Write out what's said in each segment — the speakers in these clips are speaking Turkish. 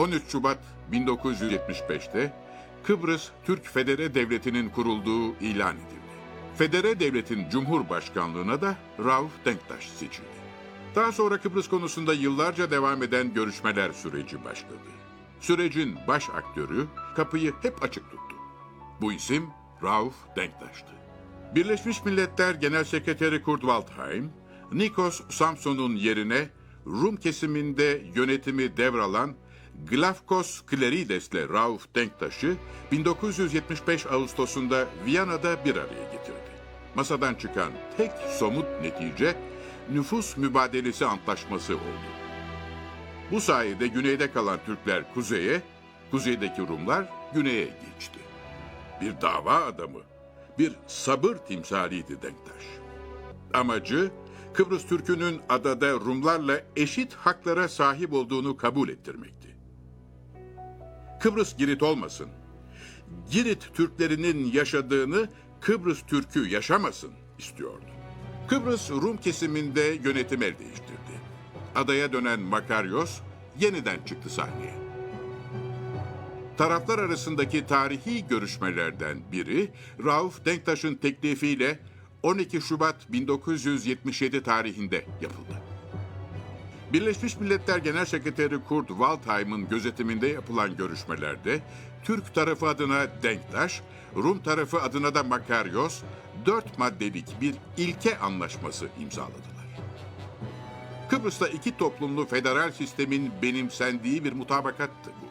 13 Şubat 1975'te Kıbrıs Türk Federe Devleti'nin kurulduğu ilan edildi. Federe Devlet'in Cumhurbaşkanlığına da Rauf Denktaş seçildi. Daha sonra Kıbrıs konusunda yıllarca devam eden görüşmeler süreci başladı. Sürecin baş aktörü kapıyı hep açık tuttu. Bu isim Rauf Denktaş'tı. Birleşmiş Milletler Genel Sekreteri Kurt Waldheim, Nikos Samson'un yerine Rum kesiminde yönetimi devralan Glafkos Klerides'le Rauf Denktaş'ı 1975 Ağustos'unda Viyana'da bir araya getirdi. Masadan çıkan tek somut netice nüfus mübadelesi antlaşması oldu. Bu sayede güneyde kalan Türkler kuzeye, kuzeydeki Rumlar güneye geçti. Bir dava adamı, bir sabır timsaliydi Denktaş. Amacı Kıbrıs Türk'ünün adada Rumlarla eşit haklara sahip olduğunu kabul ettirmekti. Kıbrıs Girit olmasın. Girit Türklerinin yaşadığını Kıbrıs Türk'ü yaşamasın istiyordu. Kıbrıs Rum kesiminde yönetim el değiştirdi. Adaya dönen Makaryos yeniden çıktı sahneye. Taraflar arasındaki tarihi görüşmelerden biri Rauf Denktaş'ın teklifiyle 12 Şubat 1977 tarihinde yapıldı. Birleşmiş Milletler Genel Sekreteri Kurt Waldheim'ın gözetiminde yapılan görüşmelerde Türk tarafı adına Denktaş, Rum tarafı adına da Makaryos dört maddelik bir ilke anlaşması imzaladılar. Kıbrıs'ta iki toplumlu federal sistemin benimsendiği bir mutabakattı bu.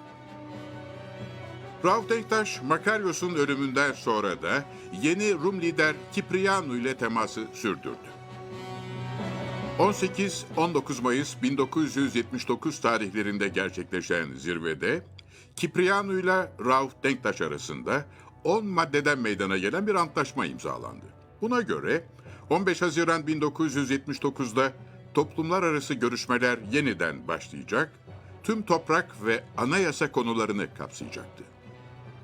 Rauf Denktaş, Makaryos'un ölümünden sonra da yeni Rum lider Kiprianu ile teması sürdürdü. 18-19 Mayıs 1979 tarihlerinde gerçekleşen zirvede Kiprianu ile Rauf Denktaş arasında 10 maddeden meydana gelen bir antlaşma imzalandı. Buna göre 15 Haziran 1979'da toplumlar arası görüşmeler yeniden başlayacak, tüm toprak ve anayasa konularını kapsayacaktı.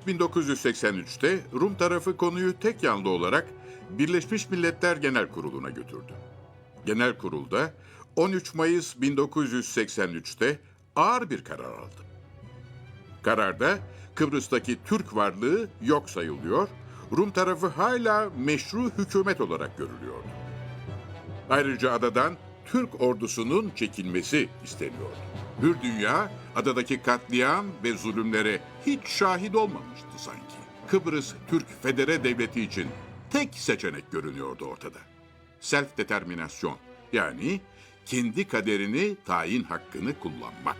1983'te Rum tarafı konuyu tek yanlı olarak Birleşmiş Milletler Genel Kurulu'na götürdü. Genel Kurul'da 13 Mayıs 1983'te ağır bir karar aldı. Kararda Kıbrıs'taki Türk varlığı yok sayılıyor, Rum tarafı hala meşru hükümet olarak görülüyordu. Ayrıca adadan Türk ordusunun çekilmesi isteniyordu. Hür dünya adadaki katliam ve zulümlere hiç şahit olmamıştı sanki. Kıbrıs Türk Federe Devleti için tek seçenek görünüyordu ortada. Self determinasyon yani kendi kaderini tayin hakkını kullanmak.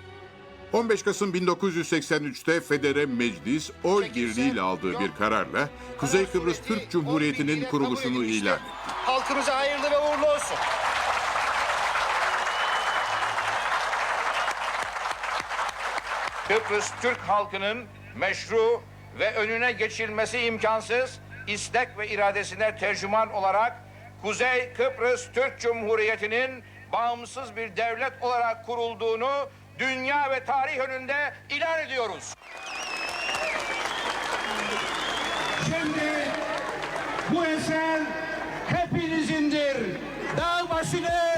15 Kasım 1983'te Federe Meclis oy birliğiyle aldığı bir kararla Kuzey Kıbrıs Türk Cumhuriyeti'nin kuruluşunu ilan etti. Halkımıza hayırlı ve uğurlu olsun. Kıbrıs Türk halkının meşru ve önüne geçilmesi imkansız istek ve iradesine tercüman olarak Kuzey Kıbrıs Türk Cumhuriyeti'nin bağımsız bir devlet olarak kurulduğunu dünya ve tarih önünde ilan ediyoruz. Şimdi bu eser hepinizindir. Dağ başını